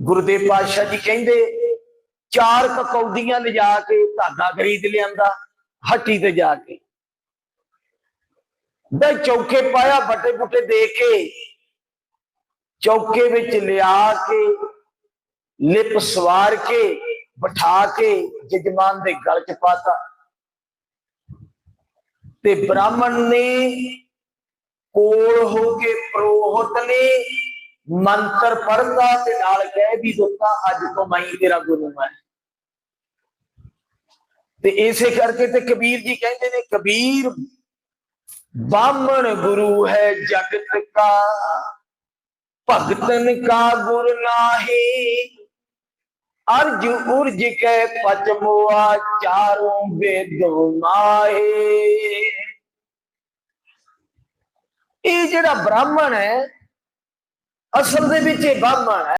ਗੁਰਦੇਵ ਪਾਤਸ਼ਾਹ ਜੀ ਕਹਿੰਦੇ, ਚਾਰ ਕਕੌਦੀਆਂ ਲਿਜਾ ਕੇ ਧਾਗਾ ਖਰੀਦ ਲਿਆਂਦਾ, ਹੱਟੀ ਤੇ ਜਾ ਕੇ। ਦਾ ਚੌਕੇ ਪਾਇਆ ਬੱਟੇ ਬੁੱਟੇ ਦੇ ਕੇ, ਚੌਕੇ ਵਿੱਚ ਲਿਆ ਕੇ, ਲਿਪ ਸਵਾਰ ਕੇ, ਬਿਠਾ ਕੇ, ਜਜਮਾਨ ਦੇ ਗਲ ਚ ਪਾਤਾ। ਤੇ ਬ੍ਰਾਹਮਣ ਨੇ ਕੋਲ ਹੋ ਕੇ ਪ੍ਰੋਹਤ ਨੇ ਮੰਤਰ ਪੜਦਾ ਤੇ ਨਾਲ ਕਹਿ ਵੀ ਦਿੱਤਾ ਅੱਜ ਤੋਂ ਮੈਂ ਹੀ ਤੇਰਾ ਗੁਰੂ ਹਾਂ ਤੇ ਇਸੇ ਕਰਕੇ ਤੇ ਕਬੀਰ ਜੀ ਕਹਿੰਦੇ ਨੇ ਕਬੀਰ ਬਾਹਮਣ ਗੁਰੂ ਹੈ ਜਗਤ ਕਾ ਭਗਤਨ ਕਾ ਗੁਰ ਨਾਹੀ ਅਰਜ ਉਰਜ ਕੇ ਪਚਮੋਆ ਚਾਰੋਂ ਵੇਦੋ ਮਾਹੇ ਇਹ ਜਿਹੜਾ ਬ੍ਰਾਹਮਣ ਹੈ ਅਸਲ ਦੇ ਵਿੱਚ ਇਹ ਬਾਹਮਣ ਹੈ।